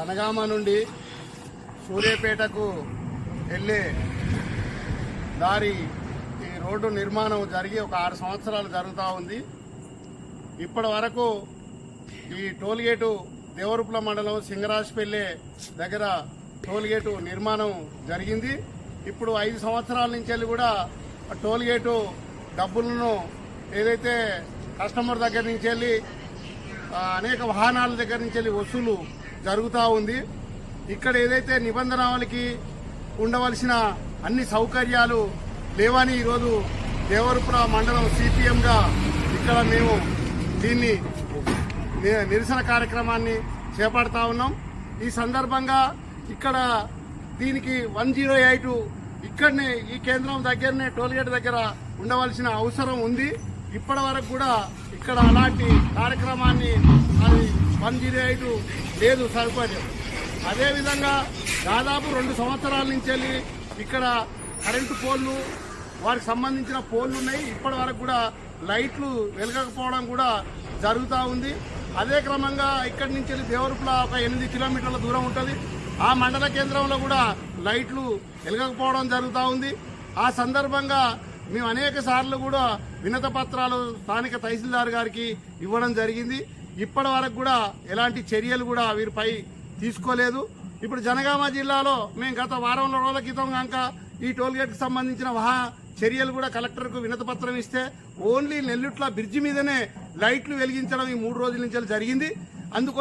జనగామ నుండి సూర్యాపేటకు వెళ్ళే దారి ఈ రోడ్డు నిర్మాణం జరిగి ఒక ఆరు సంవత్సరాలు జరుగుతూ ఉంది. ఇప్పటి వరకు ఈ టోల్గేటు దేవరుపుల మండలం సింగరాజపల్లె దగ్గర టోల్గేటు నిర్మాణం జరిగింది. ఇప్పుడు ఐదు సంవత్సరాల నుంచి వెళ్ళి కూడా ఆ టోల్గేటు డబ్బులను ఏదైతే కస్టమర్ దగ్గర నుంచి వెళ్ళి అనేక వాహనాల దగ్గర నుంచి వెళ్ళి వసూలు జరుగుతూ ఉంది. ఇక్కడ ఏదైతే నిబంధనలకి ఉండవలసిన అన్ని సౌకర్యాలు లేవని ఈరోజు దేవరపుర మండలం సిపిఎంగా ఇక్కడ మేము దీన్ని నిరసన కార్యక్రమాన్ని చేపడతా ఉన్నాం. ఈ సందర్భంగా ఇక్కడ దీనికి వన్ జీరో ఎయిట్ ఇక్కడనే ఈ కేంద్రం దగ్గరనే టోల్గేట్ దగ్గర ఉండవలసిన అవసరం ఉంది. ఇప్పటి వరకు కూడా ఇక్కడ అలాంటి కార్యక్రమాన్ని అది వన్ జీరో ఎయిట్ లేదు సదుపాయం అదేవిధంగా దాదాపు రెండు సంవత్సరాల నుంచి వెళ్ళి ఇక్కడ కరెంటు పోల్లు వారికి సంబంధించిన పోల్లు ఉన్నాయి. ఇప్పటి వరకు కూడా లైట్లు వెలగకపోవడం కూడా జరుగుతూ ఉంది. అదే క్రమంగా ఇక్కడి నుంచి వెళ్ళి దేవరపుల ఒక ఎనిమిది కిలోమీటర్ల దూరం ఉంటుంది. ఆ మండల కేంద్రంలో కూడా లైట్లు వెలగకపోవడం జరుగుతూ ఉంది. ఆ సందర్భంగా మేము అనేక సార్లు కూడా వినత పత్రాలు స్థానిక తహసీల్దార్ గారికి ఇవ్వడం జరిగింది. ఇప్పటి వరకు కూడా ఎలాంటి చర్యలు కూడా వీరిపై తీసుకోలేదు. ఇప్పుడు జనగామ జిల్లాలో మేము గత వారం రోజుల క్రితం కనుక ఈ టోల్గేట్కి సంబంధించిన వాహ చర్యలు కూడా కలెక్టర్కు వినతపత్రం వినతి పత్రం ఇస్తే ఓన్లీ నెల్లుట్ల బ్రిడ్జి మీదనే లైట్లు వెలిగించడం ఈ మూడు రోజుల నుంచి జరిగింది. అందుకోసం